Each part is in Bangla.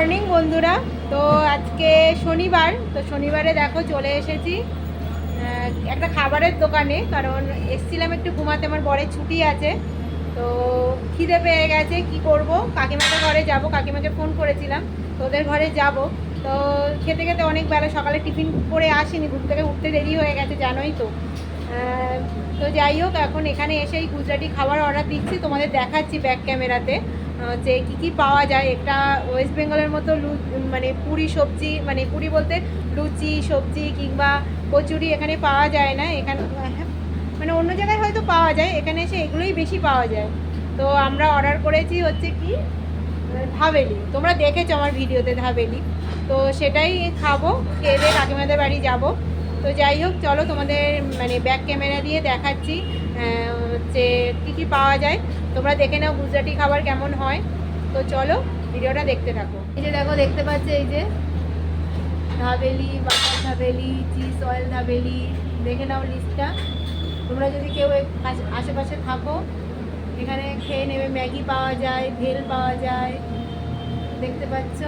মর্নিং, বন্ধুরা। তো আজকে শনিবার, তো শনিবারে দেখো চলে এসেছি। একটা খাবারের দোকানে, কারণ এসছিলাম একটু ঘুমাতে, আমার বরের ছুটি আছে। তো খিদে পেয়ে গেছে, কি করব? কাকিমাকে ঘরে যাব, কাকিমাকে ফোন করেছিলাম, তো ওদের ঘরে যাব। তো খেতে খেতে অনেক বেলা, সকালে টিফিন করে আসিনি, ঘুম থেকে উঠতে দেরি হয়ে গেছে, জানোই তো। তো যাই হোক, এখন এখানে এসেই গুজরাটি খাবার অর্ডার দিচ্ছি, তোমাদের দেখাচ্ছি ব্যাক ক্যামেরাতে। যে কী কী পাওয়া যায় একটা ওয়েস্ট বেঙ্গলের মতো লু- মানে পুরি সবজি মানে পুরি বলতে লুচি সবজি কিংবা কচুরি এখানে পাওয়া যায় না। এখানে হ্যাঁ, মানে অন্য জায়গায় হয়তো পাওয়া যায় এখানে এসে এগুলোই বেশি পাওয়া যায়। তো আমরা অর্ডার করেছি হচ্ছে কি ধাবেলি। তোমরা দেখেছ আমার ভিডিওতে ধাবেলি। তো সেটাই খাব খেয়ে দিয়ে কাকিমাদের বাড়ি যাব। তো যাই হোক চলো তোমাদের মানে ব্যাক ক্যামেরা দিয়ে দেখাচ্ছি। হচ্ছে কী কী পাওয়া যায়। তোমরা দেখে নাও গুজরাটি খাবার কেমন হয়। তো চলো, ভিডিওটা দেখতে থাকো। এই যে দেখো, দেখতে পাচ্ছ এই যে? Dabeli, butter dabeli, cheese oil dabeli, দেখে নাও লিস্টটা তোমরা যদি কেউ আশে- আশেপাশে থাকো, এখানে খেয়ে নেবে, ম্যাগি পাওয়া যায়, ভেল পাওয়া যায়। দেখতে পাচ্ছ?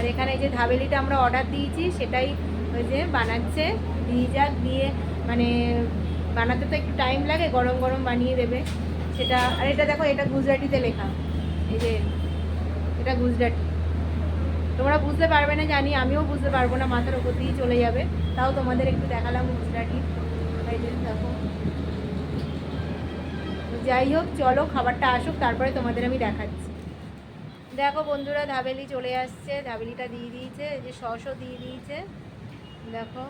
আর এখানে যে ধাবেলিটা আমরা অর্ডার দিয়েছি, সেটাই ওই যে বানাচ্ছে। দিয়ে যাক, দিয়ে মানে বানাতে তো একটু টাইম লাগে, গরম গরম বানিয়ে দেবে। সেটা, আর এটা দেখো, এটা গুজরাটিতে লেখা। এই যে, এটা গুজরাটি। তোমরা বুঝতে পারবে না, জানি, আমিও বুঝতে পারব না, মাথার ওপর দিয়ে চলে যাবে। তাও তোমাদের একটু দেখালাম গুজরাটি। যে দেখো। যাই হোক, চলো, খাবারটা আসুক, তারপরে তোমাদের আমি দেখাচ্ছি। দেখো বন্ধুরা, ধাবেলি চলে আসছে। ধাবেলিটা দিয়ে দিয়েছে যে সসও দিয়ে দিয়েছে। দেখো,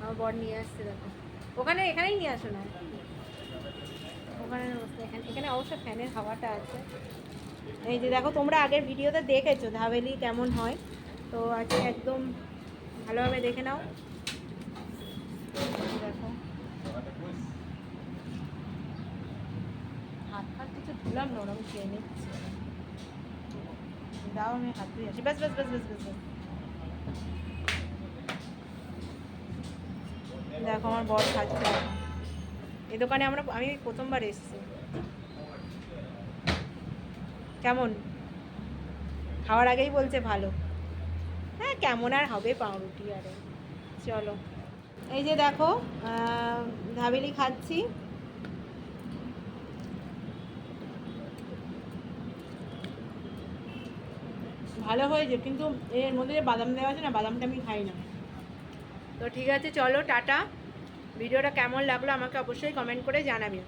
আমার বর নিয়ে আসছে, দেখো। ওখানে, এখানেই নিয়ে আসো না? ওখানে এখানে এখানে অবশ্য ফ্যানের হাওয়াটা আছে। এই যে দেখো, তোমরা আগের ভিডিওতে দেখেছ ধাবেলি কেমন হয়। তো আজকে একদম ভালোভাবে দেখে নাও। দেখো। হাত ফাত কিছু ধুলাম না ওরকম খেয়ে নিচ্ছি। দাও আমি হাত ধুয়ে আসি বাস বাস বাস বাস বাস। দেখো আমার বর খাচ্ছে। এই দোকানে আমরা আমি প্রথমবার এসেছি কেমন খাওয়ার আগেই বলছে ভালো। হ্যাঁ কেমন আর হবে পাউরুটি আরে। চলো। এই যে দেখো ধাবেলি খাচ্ছি। ভালো হয়েছে কিন্তু এর মধ্যে যে বাদাম দেওয়া আছে না, বাদামটা আমি খাই না। তো ঠিক আছে, চলো, টাটা। ভিডিওটা কেমন লাগল আমাকে অবশ্যই কমেন্ট করে জানাবে।